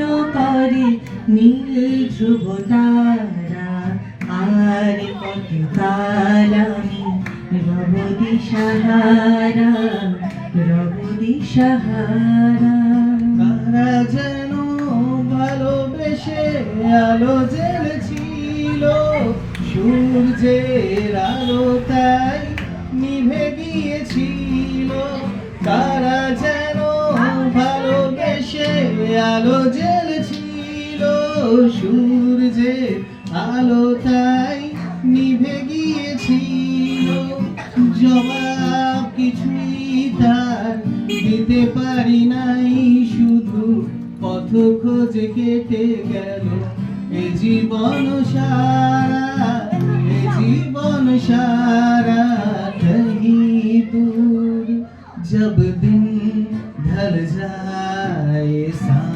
করে নীল ধ্রুব তারা, আর কত কাল আমি রব দিশাহারা রব দিশাহারা তারা যেন ভালোবেসে আলো জ্বেলেছিল, সূর্যের আলো তাই নিভে গিয়েছিল। তারা জ্বলেছিল সূর্যে আলো তাই নিভে গিয়েছিল। জবাব কিছুই তার দিতে পারি নাই, শুধু পথ খোঁজে কেটে গেল। এ জীবন সারা, এ জীবন সারা কহি দূর। জব দিন ঢল যায় সা